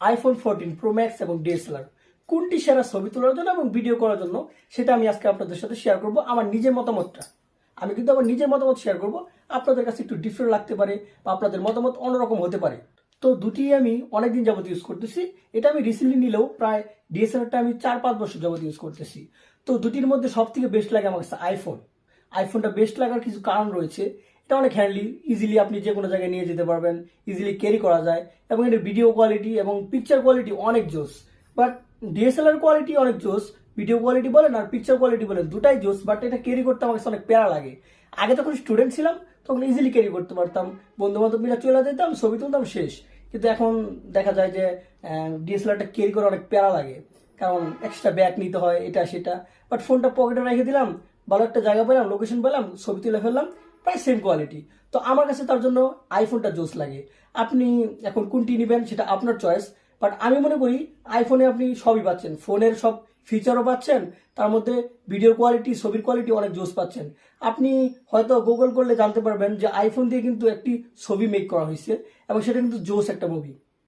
IPhone fourteen pro max এবং DSLR কোনটি সেরা ছবি তোলার জন্য এবং ভিডিও করার জন্য, সেটা আমি আজকে আপনাদের সাথে শেয়ার করব আমার নিজের মতামতটা। আমি কিন্তু আমার নিজের মতামত শেয়ার করব, আপনাদের কাছে একটু ডিফারেন্ট লাগতে পারে বা আপনাদের মতামত অন্যরকম হতে পারে। তো দুটি আমি অনেকদিন যাবত ইউজ করতেছি, এটা আমি রিসেন্টলি নিলেও প্রায় ডিএসএলআরটা আমি চার পাঁচ বছর যাবত ইউজ করতেছি। তো দুটির মধ্যে সব থেকে বেস্ট লাগে আমার কাছে আইফোন আইফোনটা বেস্ট লাগার কিছু কারণ রয়েছে। এটা অনেক হ্যান্ডলি ইজিলি আপনি যে কোনো জায়গায় নিয়ে যেতে পারবেন ইজিলি ক্যারি করা যায়, এবং এর ভিডিও কোয়ালিটি এবং পিকচার কোয়ালিটি অনেক জোস। বাট ডিএসএলআর কোয়ালিটি অনেক জোস ভিডিও কোয়ালিটি বলেন আর পিকচার কোয়ালিটি বলেন, দুটাই জোস বাট এটা ক্যারি করতে আমার কাছে অনেক প্যারা লাগে। আগে যখন স্টুডেন্ট ছিলাম, তখন ইজিলি ক্যারি করতে পারতাম। বন্ধু বান্ধব মিলে চলে যেতাম, ছবি তুলতাম, শেষ। কিন্তু এখন দেখা যায় যে ডিএসএলআরটা ক্যারি করে অনেক প্যারা লাগে। কারণ এক্সট্রা ব্যাগ নিতে হয়, এটা, সেটা। বাট ফোনটা পকেটে রেখে দিলাম, ভালো একটা জায়গা পেলাম লোকেশন পেলাম, ছবি তুলে ফেললাম প্রায় সেম কোয়ালিটি তো আমার কাছে তার জন্য আইফোনটা জোস লাগে। আপনি এখন কোনটি নেবেন সেটা আপনার চয়েস বাট আমি মনে করি আইফোনে আপনি সবই পাচ্ছেন। ফোনের সব ফিচারও পাচ্ছেন, তার মধ্যে ভিডিও কোয়ালিটি ছবির কোয়ালিটি অনেক জোস পাচ্ছেন। আপনি হয়তো গুগল করলে জানতে পারবেন যে আইফোন দিয়ে কিন্তু একটি ছবি মেক করা হয়েছে, এবং সেটা কিন্তু জোস একটা মুভি